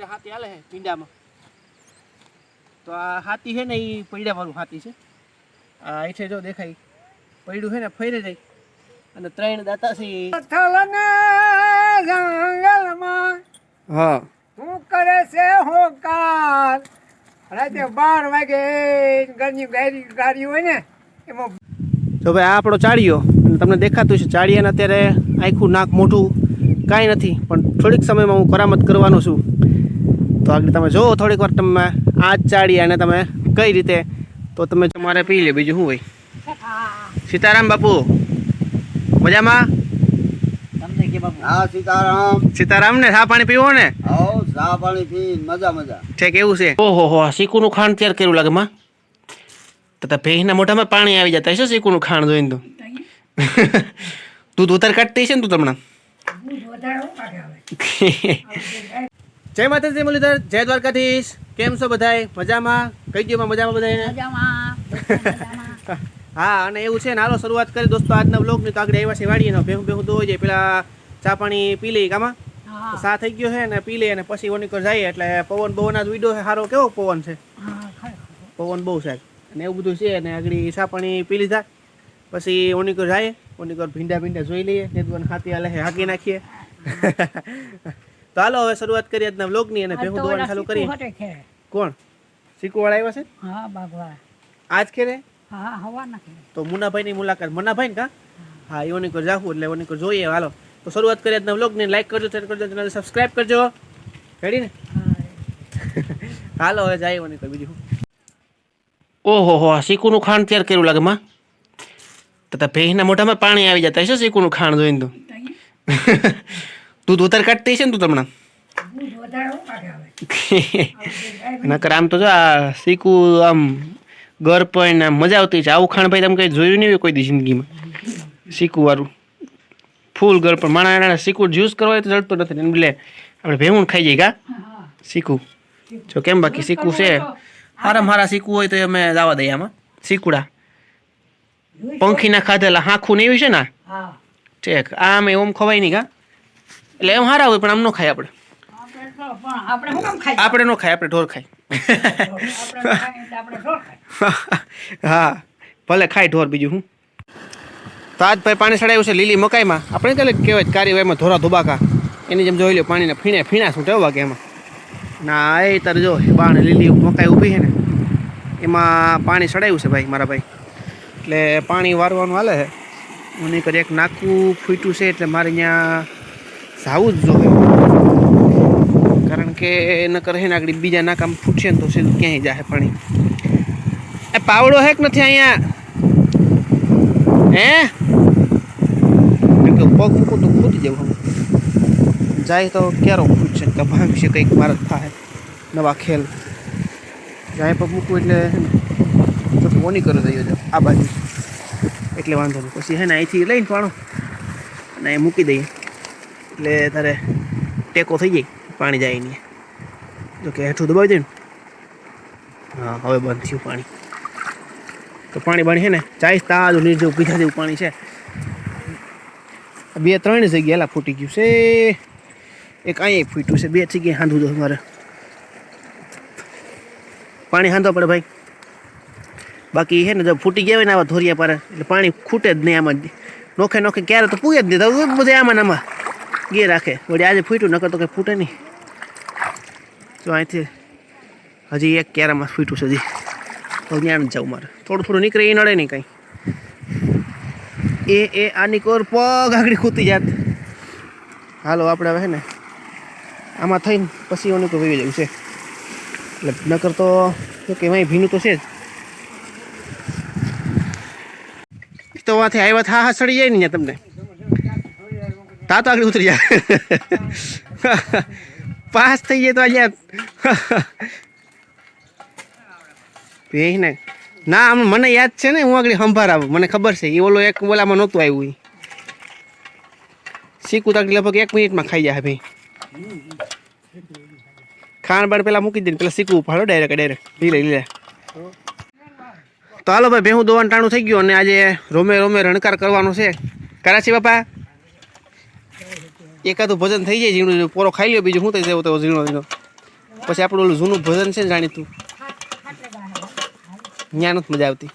અત્યારે હાથી હાલે છે પીંડામાં. તો આ હાથી છે ને એ પૈડાવાળું હાથી છે. આ અહીંથી જો દેખાય પૈડું છે ને ફરી જાય. અને ત્રણ દાતા છે જંગલમાં હા. શું કરે છે હોકાર? રાતે બાર વાગે ઘરની ગાડી ગાડી હોય ને એમાં તો ભાઈ આ આપણો ચાળિયો અને તમને દેખાતું છે ચાળિયાને અત્યારે આખું નાક મોઢું કાંઈ નથી પણ થોડીક સમયમાં હું કરામત કરવાનો છું. તો આગળ તમે જુઓ થોડીક વાર તમે આ ચાડી અને તમે કઈ રીતે? તો તમે તમારે પી લે બીજું શું હોય? સીતારામ બાપુ મજામાં? સીતારામ સીતારામ. ને ચા પાણી પીવો ને? આવો ચા પાણી પી મજા મજા. ઠીક એવું છે. ઓહો હો શીકુનું ખાંડ તૈયાર કર્યું લાગે માં. તો ભેંસના મોઢામાં પાણી આવી જતા હશે શીકુનું ખાંડ જોઈને તો. દૂધ વધારે કાઢતી છે ને તું તમને જય માતાજી મુરલીધર. જય દ્વારકાધીશ. કેમ છો બધાય? મજામાં? કઈ ગયું મજામાં બધાય હા અને એવું છે ને હાલો શરૂઆત કરી દોસ્તો આજના બ્લોગની તો આગળ આવ્યા છે વાડીએ ભેહું ભેહું ધોઈ જાય. પેલા ચા પાણી પી લઈ કામાં સા થઈ ગયો છે ને પી લે અને પછી ઓનીકર જાય એટલે પવન બવન આજ વીડિયો છે. સારો કેવો પવન છે? પવન બહુ સાહેબ અને એવું બધું છે અને આગળ ચા પાણી પી લીધા. પછી ઓનીકર જાય ઓનીકર ભીંડા ભીંડા જોઈ લઈએ. ને હાથી હાલે હાકી નાખીએ. તો હાલો હવે શરૂઆત કરીએ આજના બ્લોગની અને ભેગું ધોવાનું ચાલુ કરીએ. કોણ? શીખવાડા આવ્યા છે? હા બાગવા. આજ ખેરે હા હવા નાખી તો મુનાભાઈની મુલાકાત. મુનાભાઈ ને કા? હા. એ ઓનીકર જાહું એટલે ઓનીકર જોઈએ. હાલો તો શરૂઆત કરીએ આજના બ્લોગની લાઈક કરજો શેર કરજો ચેનલ સબસ્ક્રાઇબ કરજો. રેડી ને? હાલો હવે જાય ઓનીકર બીજું. ઓહો હો શીકુનું ખાંડ તૈયાર કર્યું લાગે માં. તો તો ના મોઢામાં પાણી આવી જતા હશે શીકુનું ખાંડ જોઈને તો. દૂધ ધોતર કાઢતી છે ને તું તમને નકર આમ તો જો આ શીખવું આમ ગર પણ આમ મજા આવતી છે. આવું ખાણ ભાઈ તમે કઈ જોયું નહીં હોય કોઈ દી જિંદગીમાં. શીખવું વાળું ફૂલ ગર પણ માણા નાના શીખવું જ્યુસ કરવા હોય તો જડતો નથી. ને એટલે આપણે ભેવું ખાઈ જઈએ કા? શીખવું. જો કેમ બાકી શીખવું છે? હારા મારા શીખવું હોય તો અમે દાવા દઈએ આમાં. શીકુડા પંખીના ખાધેલા હાંખું ને એવી છે ને ઠીક. આમ એમ ખવાય નહીં કા? એટલે એમ હારા હોય પણ આમ ન ખાય આપણે. આપણે ન ખાય આપણે ઢોર ખાય. હા ભલે ખાય ઢોર બીજું હું. તો આજ ભાઈ પાણી ચડાવ્યું છે લીલી મકાઈમાં. આપણે ચાલે કહેવાય કાર્યવાહીમાં ધોરા ધોબાકા. એની જેમ જોઈ લો પાણીને ફીણે ફીણા શું ટેવા કે એમાં. ના એ તારે જો બાણ લીલી મકાઈ ઊભી છે ને એમાં પાણી સડાયું છે ભાઈ મારા ભાઈ. એટલે પાણી વારવાનું હાલે છે. મને કરી એક નાકું ફૂટ્યું છે એટલે મારે અહીંયા જાવું જ જોઈએ કારણ કે નકર હે ને આગળ બીજા નાકામ ફૂટશે ને તો સીધું ક્યાંય જાય પાણી. એ પાવડો હેક નથી અહીંયા. હે? પગ મૂકું તો ખૂટી જવું જાય તો ક્યારો ખૂટશે કે ભાંગશે કંઈક મારે થાય. નવા ખેલ. જાય પગ મૂકવું એટલે તો ઓની કરી દઈએ જો આ બાજુ. એટલે વાંધો નહીં. પછી હે ને અહીંથી લઈને પાણો. અને મૂકી દઈએ. એટલે તારે ટેકો થઈ જાય, પાણી જાય નહીં. જો કે હેઠું દબાવી દે ને. હા, હવે બંધ થયું પાણી. તો પાણી બાણી છે ને ચાઈસ તાજું નીર પીધા જેવું પાણી છે. બે ત્રણ જગ્યા એલા ફૂટી ગયું છે. એક અહીંયા ફૂટ્યું છે, બે જગ્યાએ હાંધવું દો મારે પાણી હાંધો પડે ભાઈ. બાકી છે ને, જો ફૂટી ગયા હોય ને આવા ધોરિયા પર, એટલે પાણી ખૂટે જ નહીં આમાં. નોખે નોખે ક્યારે તો પૂગે જ નહીં. બધે આમાં આમાં. ગે રાખે. વળી આજે ફૂટ્યું, નકર તો કંઈ ફૂટે નહીં. તો અહીંથી હજી એક ક્યારામાં ફૂટ્યું છે હજી. તો ત્યાં જ જાઉં મારે. થોડું થોડું નીકળે એ નડે નહીં કંઈ. એ એ, આની કોર પગ આગળ ખૂતી જાત. હાલો, આપણે હવે ને આમાં થઈને પછી ઓને તો વહી જવું છે. એટલે નકર તો શું કે એમાંય ભીનું તો છે જ. તો વાથી આવ્યા હા હા, સડી જાય ને તમને. તા તો આગળ ઉતરી જાય પાસ થઈ જાય તો અહીંયા ભેહ ને ના, આમ મને યાદ છે ને, હું આગળ સંભાર આવું મને ખબર છે એ ઓલો એક ઓલામાં નહોતું આવ્યું શીખું તો લગભગ એક મિનિટમાં ખાઈ જાય ભાઈ. ખાણ બાણ પેલા મૂકી દે પેલા શીખવું ઉપાડો ડાયરેક્ટ ડાયરેક્ટ લીલે લીલે. તો હાલો ભાઈ, ભેહું દોવાનું ટાણું થઈ ગયું અને આજે રોમે રોમે રણકાર કરવાનો છે. કરાચી બાપા. એકાદું ભજન થઈ જાય, ઝીણું પોરો ખાઈ લ્યો, બીજું શું થઈ જાય તો ઝીણો ઝીણો. પછી આપણું ઓલું જૂનું ભજન છે ને, જાણીતું? ત્યાં નથી મજા આવતી.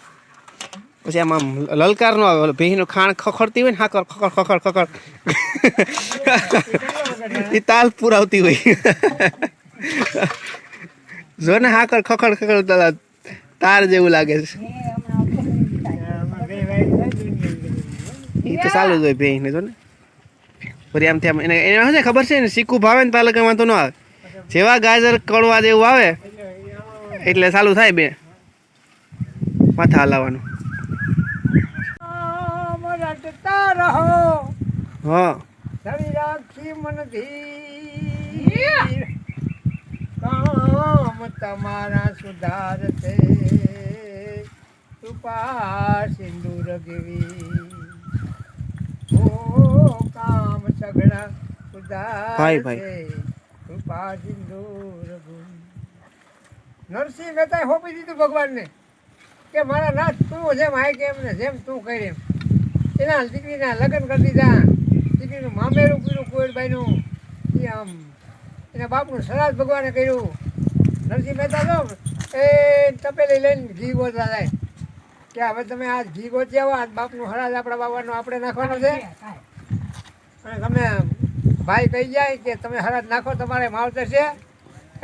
પછી આમાં આમ લલકાર નો આવે ભેહીનો ખાણ ખખડતી હોય ને, હાકર, ખખડ ખખડ ખખડ. એ તાલ પુરાવતી હોય. જો ને હાકર, ખખડ ખખડ, તાલ- તાર જેવું લાગે છે. એ તો ચાલુ જ હોય ભેહીને જો ને. ફરી આમ એને એને શું છે ખબર છે? ને શીખું ભાવે ને તાલે કંઈ વાંધો ન આવે. જેવા ગાજર કડવા જેવું આવે એટલે સારું થાય બે. માથા હલાવવાનું. હા. રાખી મન ધીર કામ તમારા સુધારતે કૃપા સિંદૂર ગેવી કામ સગડા ભાઈ, સુધારતે કૃપા સિંધુ નરસિંહ મહેતાએ હોપી દીધું ભગવાનને કે મારા નાથ તું જેમ હાય કે એમને જેમ તું કરી એમ. એના દીકરીના લગ્ન કરી દીધા. દીકરીનું મામેરું કર્યું કોઈલબાઈનું એ આમ એના બાપનું સરાજ ભગવાને કર્યું. નરસિંહ મહેતા જો એ તપેલી લઈને ઘી ગોતવા જાય. કે હવે તમે આ ઘી ગોતી આવો આ બાપનું હરાજ આપણા બાબાનો આપણે નાખવાનો છે. અને તમે ભાઈ કહી જાય કે તમે હરાજ નાખો તમારે માવતર છે.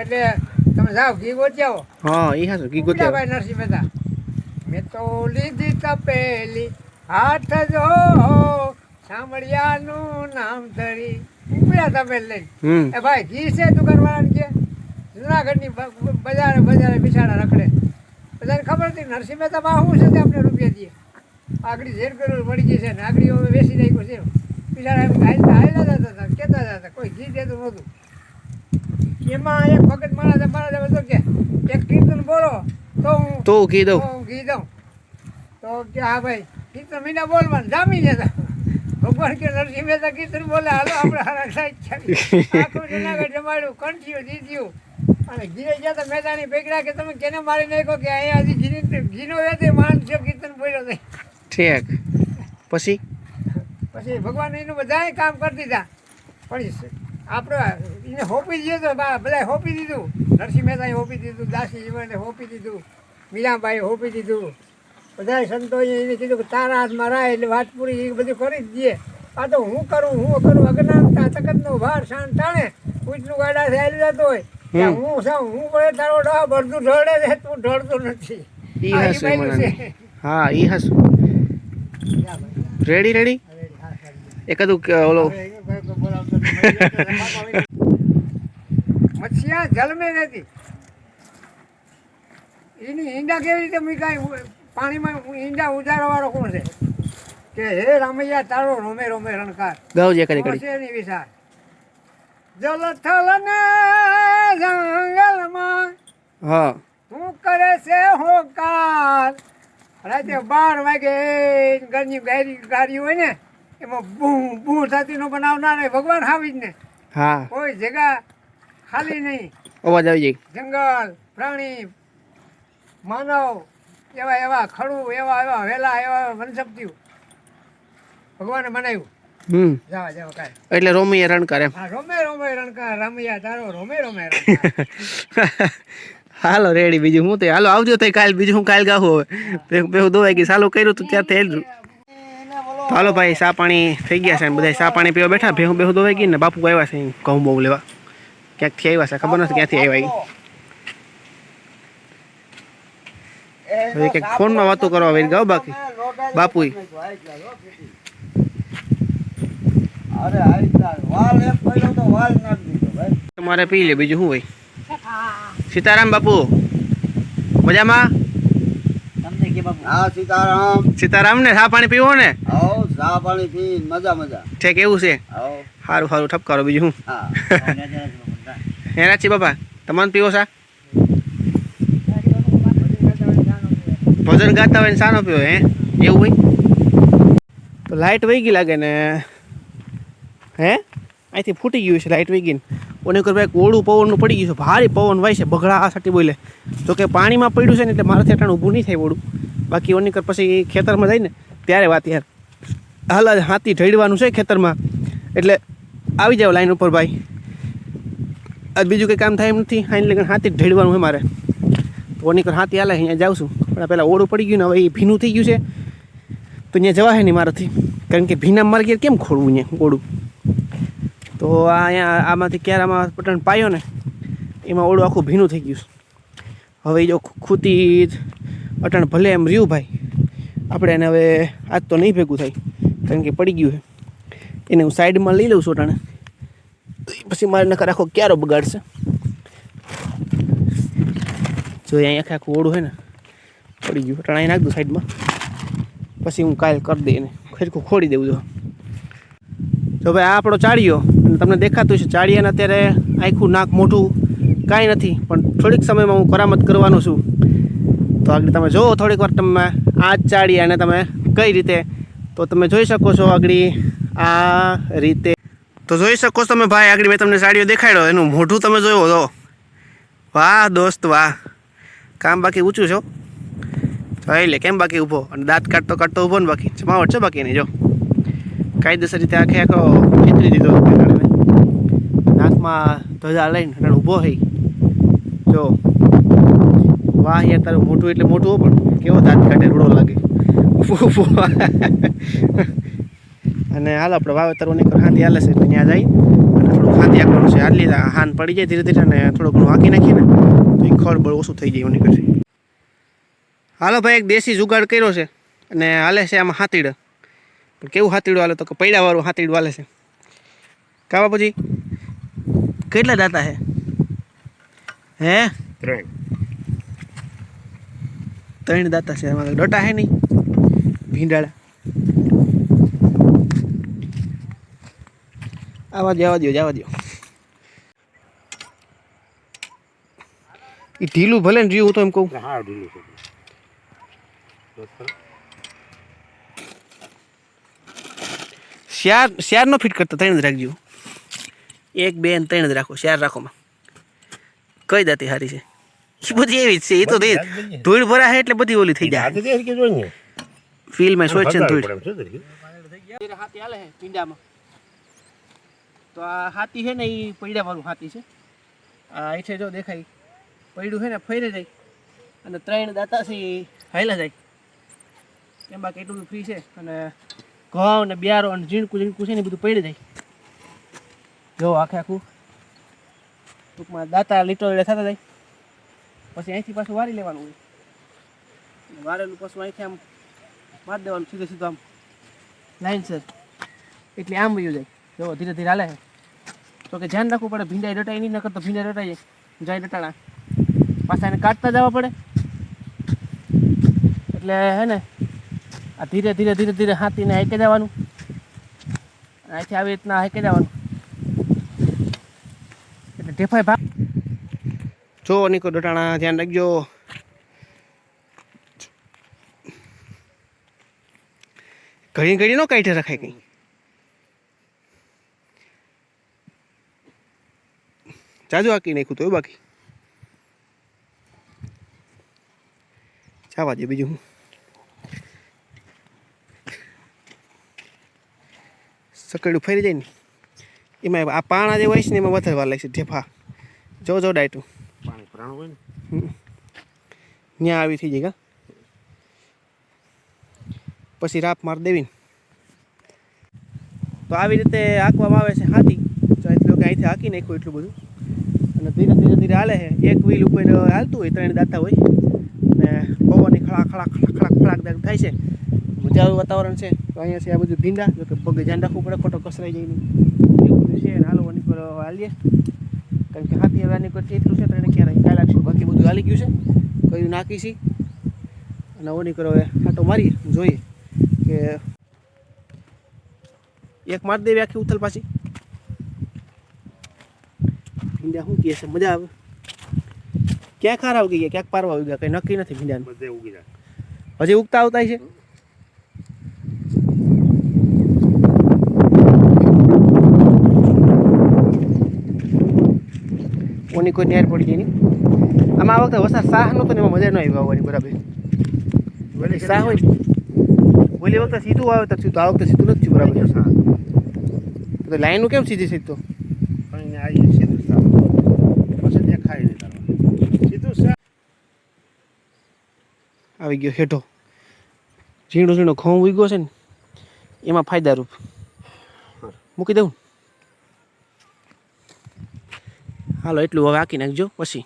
એટલે તમે જાઓ ઘી ગોતી હા એ હાશું ઘી ગોતે ભાઈ નરસિંહ મહેતા. મેં તો લીધી તપેલી હાથ જો સાંભળ્યાનું નામ ધરી. ઉપડ્યા તપેલ લઈ એ ભાઈ ઘી છે દુકાનવાળાને કે? જુનાગઢની બજારે બજારે બિચારા રખડે. બધાને ખબર હતી નરસિંહ મહેતા બા શું છે તે આપણે રૂપિયા દઈએ. આગળ ઝેર કર્યું પડી ગઈ છે ને આગળ હવે બેસી નાખ્યું છે. બિચારા એમ હાલતા જતા હતા કહેતા જતા કોઈ ઘી દેતું નહોતું. એમાં એક ભગત મારા મારા હતો કે એક કીર્તન બોલો તો હું તો દઉં. તો હું ઘી દઉં. તો કે હા ભાઈ કીર્તન મીના બોલવાનું જામી જતા. ભગવાન કે નરસિંહ મહેતા કીર્તન બોલે હાલો આપણે આખું જુનાગઢ જમાડ્યું કંઠિયું દીધ્યું અને ઘીરે ગયા તો મેદાની ભેગડા કે તમે કેને મારી નાખો કે અહીંયા હજી ઘીની ઘીનો વેતે માણસ કીર્તન બોલ્યો છે ઠીક. પછી? પછી ભગવાન એનું બધાય કામ કરી દીધા. પણ આપણે એને હોપી દીધું તો બધાએ હોપી દીધું. નરસિંહ મહેતાએ હોપી દીધું દાસી જીવને હોપી દીધું મીરાબાઈએ હોપી દીધું. બધાય સંતોએ એને કીધું કે તારા હાથમાં રાહ એટલે વાત પૂરી એ બધું કરી જ દઈએ આ તો હું કરું હું કરું અજ્ઞાનતા તકતનો ભાર શાંત ટાણે. પૂછનું ગાડા થયેલું જતો હોય. હું સા હું પડે તારો ડો બધું ઢળે છે તું ઢળતો નથી. હા ઈ હાશું રેડી રેડી. એકાદું ઓલો મચ્છિયા જલમે નથી. એની ઈંડા કેવી રીતે મીકાય? પાણીમાં ઈંડા ઉજારવા વાળો કોણ છે? કે હે રામૈયા તારો રોમે રોમે રણકાર. ગાવજે એકાદી કરી છે એની વિચાર જલ થલ ને જંગલમાં હા. તું કરે છે હોકાર. રાતે બાર વાગે ઘરની ગાડી ગાડી હોય ને એમાં બૂ બૂ થતી નો બનાવનાર હોય ભગવાન હાવી જ ને. હા. કોઈ જગા ખાલી નહીં. અવાજ આવી જાય. જંગલ પ્રાણી માનવ એવા એવા ખડું એવા એવા વેલા એવા વનસ્પતિઓ. ભગવાને બનાવ્યું. હમ. જાવા જવા કાય એટલે રોમીએ રણ કરે. હા રોમે રોમે કરે. રમિયા તારો રોમે રોમે હાલો રેડી. બીજું હું તે હાલો આવજો તે કાલ. બીજું હું કાલ ગાવું હવે? બે દોવાઈ ગઈ ચાલુ કર્યું તું ત્યાં થયેલું તો હાલો ભાઈ સા પાણી થઈ ગયા છે બધા સા પાણી પીવા બેઠા ભેહું બેહું તો ગઈ ને બાપુ આવ્યા છે ઘઉં બહુ લેવા. ક્યાંકથી આવ્યા છે ખબર નથી ક્યાંથી આવ્યા કંઈક ફોનમાં વાતો કરવા વેર ગયો બાકી. ભાઈ તમારે પી લે બીજું શું હોય? સીતારામ બાપુ મજામાં? બાપુ. હા સીતારામ. સીતારામ ને સા પાણી પીવો ને? હો ચા પાણી પી મજા મજા. છે એવું છે. આવો સારું સારું ઠપકારો બીજું હા. હે. રાચી બાપા. તમારે પીવો સા ભજન ગાતા હોય ને સાનો પીવો હે? એવું હોય? તો લાઇટ વહી ગઈ લાગે ને. હે? અહીંથી ફૂટી ગયું છે લાઇટ વહી ગઈ ને ઓને ઉપર ભાઈ ઓળું પવનનું પડી ગયું છે, ભારે પવન વાય છે, બગડા આ સાટી બોલે. તો કે પાણીમાં પડ્યું છે ને એટલે મારાથી અટાણ ઊભું નહીં થાય ઓળું બાકી ઓની પછી ખેતરમાં જાય ને, ત્યારે વાત યાર. હાલ હાથી ઢળવાનું છે ખેતરમાં. એટલે આવી જાવ લાઈન ઉપર ભાઈ. આજ બીજું કંઈ કામ થાય એમ નથી આઈને લગન હાથી ઢળવાનું હોય મારે. તો ઓનીકર હાથી હાલે, અહીંયા જાઉં છું. પણ પહેલાં ઓળું પડી ગયું ને, હવે એ ભીનું થઈ ગયું છે. તો અહીંયા જવા હે નહીં મારાથી. કારણ કે ભીના માર્ગે કેમ ખોડવું અહીંયા ઓળું તો આ અહીંયા આમાંથી ક્યારે આમાં પટણ પાયો ને, એમાં ઓળું આખું ભીનું થઈ ગયું હવે જો ખૂતી અટણ ભલે એમ રહ્યું ભાઈ, આપણે એને હવે આજ તો નહીં ભેગું થાય, કારણ કે પડી ગયું છે. એને હું સાઈડમાં લઈ લઉં છું અટાણે. પછી મારે નકર આખો ક્યારો બગાડશે. જો અહીંયા આખે આખું ઓળું હોય ને, પડી ગયું. અટાણે નાખ દઉં સાઈડમાં. પછી હું કાલ કરી દઈ એને. ખોડી દેવું જો. જો ભાઈ આ આપણો ચાળિયો. અને તમને દેખાતું છે ચાળિયાને અત્યારે આખું, નાક મોઢું કાંઈ નથી, પણ થોડીક સમયમાં હું કરામત કરવાનો છું. તો આગળ તમે જુઓ, થોડીક વાર તમે આ ચાળિયાને તમે કઈ રીતે, તો તમે જોઈ શકો છો આગળ આ રીતે. તો જોઈ શકો છો તમે ભાઈ, આગળ મેં તમને સાડીઓ દેખાડ્યો, એનું મોઢું તમે જોયો તો. વાહ દોસ્ત, વાહ. કામ બાકી ઊંચું છો? જોઈ લે, કેમ બાકી ઊભો? અને દાંત કાઢતો કાઢતો ઊભો ને બાકી? જમાવટ છે બાકી નહીં જો. કાયદેસર રીતે આખે આખો ખેતરી દીધો નાકમાં ધજા લઈને અને ઊભો થઈ. જો, વાહ યાર, તારું મોટું એટલે મોટું પણ કેવો દાંત કાઢે, રૂડો લાગે. અને હાલ આપણે વાવેતરોની કર હાથી હાલે છે ત્યાં જાય. અને થોડું હાથી આંકવાનું છે. હાલી હાન પડી જાય ધીરે ધીરે અને થોડું ઘણું હાંકી નાખીએ ને, તો એ ખડ ઓછું થઈ જાય એની નીકળશે હાલો ભાઈ, એક દેશી જુગાડ કર્યો છે. અને હાલે છે આમાં હાથીડ પણ કેવું હાથીડું હાલે તો કે પૈડાવાળું હાથીડું હાલે છે. કા બાપુજી? કેટલા દાતા હે? હે? ત્રણ. ત્રણ દાતા છે એમાં ડોટા હે નહીં? ભીંડાળા. આવા જવા દો જવા દો એ ઢીલું ભલે ને રહ્યું હું તો એમ કહું. હા ઢીલું છે. શિયાર શિયાર નો ફિટ કરતા ત્રણ જ રાખજો. એક બે ને ત્રણ જ રાખો શિયાર રાખોમાં. કઈ દાતી સારી છે? એ બધી એવી જ છે એ તો દે ધૂળ ભરાશે એટલે બધી ઓલી થઈ જાય. કે જોઈએ ફિલ્મ સોચ છે ને ધૂળ. હાથી હાલે છે પિંડામાં. તો આ હાથી છે ને એ પૈડા વાળું હાથી છે. આ છે જો દેખાય પૈડું છે ને ફેરે જાય. અને ત્રણ દાતા છે એ હાયલા જાય. એમ બાકી એટલું ફ્રી છે? અને ઘઉં ને બિયારો અને ઝીણકું ઝીણકું છે ને બધું પડી જાય. જો આખે આખું ટૂંકમાં દાતા લીટો થતા જાય. પછી અહીંથી પાછું વારી લેવાનું હોય. વારેલું પાછું અહીંથી આમ મારી દેવાનું સીધું સીધું આમ. લાઈન સર એટલે આમ વયું જાય. જો ધીરે ધીરે હાલે તો કે ધ્યાન રાખવું પડે, ભીંડાઈ રટાય નહીં, નકર તો ભીંડા રટાઈ જાય જાય રટાણા. પાછા એને કાઢતા જવા પડે. એટલે હે ને આ ધીરે ધીરે ધીરે ધીરે હાથીને હાઈકે જવાનું અહીંથી આવી રીતના હાંકી જવાનું એટલે ઢેફાય ભાગ જો, નિકો ડોટાણા ધ્યાન રાખજો. ઘડી ઘડી નો કાઢે રખાય કઈ. જાજુ આકી નાખ્યું તો બાકી. જવા દે બીજું હું. સકડું ફરી જાય ને એમાં આ પાણા જે હોય છે ને એમાં વધારે વાર લાગશે. ઢેફા. જો જો ડાયટું. પાણી પ્રાણ હોય ને? ત્યાં આવી થઈ જાય પછી રાપ માર દેવીને તો આવી રીતે હાંકવામાં આવે છે હાથી એટલું કે અહીંથી હાંકી નાખ્યું એટલું બધું. અને ધીરે ધીરે ધીરે હાલે છે. એક વ્હીલ ઉપર હાલતું હોય ત્રણ દાતા હોય. અને પવનની ખળા ખળા ખળા ખળા ખળાક દાક થાય છે. મજાનું વાતાવરણ છે. તો અહીંયા છે આ બધું ભીંડા જો કે પગે ધ્યાન રાખવું પડે ખોટો કસરાઈ જાય નહીં. એવું બધું છે અને હાલવાની પર હાલીએ. કારણ કે હાથી હવે આની કરતી એટલું છે તો એને ક્યારે ખ્યાલ રાખશું બાકી બધું હાલી ગયું છે. કયું નાખી છે. અને ઓની કરો હવે આટો મારીએ જોઈએ કે એક માર દેવી આખી ઉથલ પાછી. ભીંડા શું કહે છે? મજા આવે. ક્યાં ખારા આવી ગયા ક્યાંક પારવા આવી ગયા કંઈ નક્કી નથી ભીંડાનું. બધે ઉગી જાય. હજી ઉગતા આવતા છે કોની કોઈ નેર પડી ગઈ આમાં આ વખતે વરસાદ સાહનો તો એમાં મજા ન આવી આવવાની બરાબર. શાહ હોય. ઓલી વખતે સીધું આવે તો સીધું આ વખતે સીધું નથી બરાબર. શાહ તો લાઈનનું કેમ સીધી સીધું આવી સીધું સાહ. પછી દેખાય નહીં તારું. આવી ગયો હેઠો. ઝીણો ઝીણો ઘઉં ઉગ્યો છે ને એમાં ફાયદારૂપ. મૂકી દઉં? હાલો એટલું હવે આંકી નાખજો. પછી.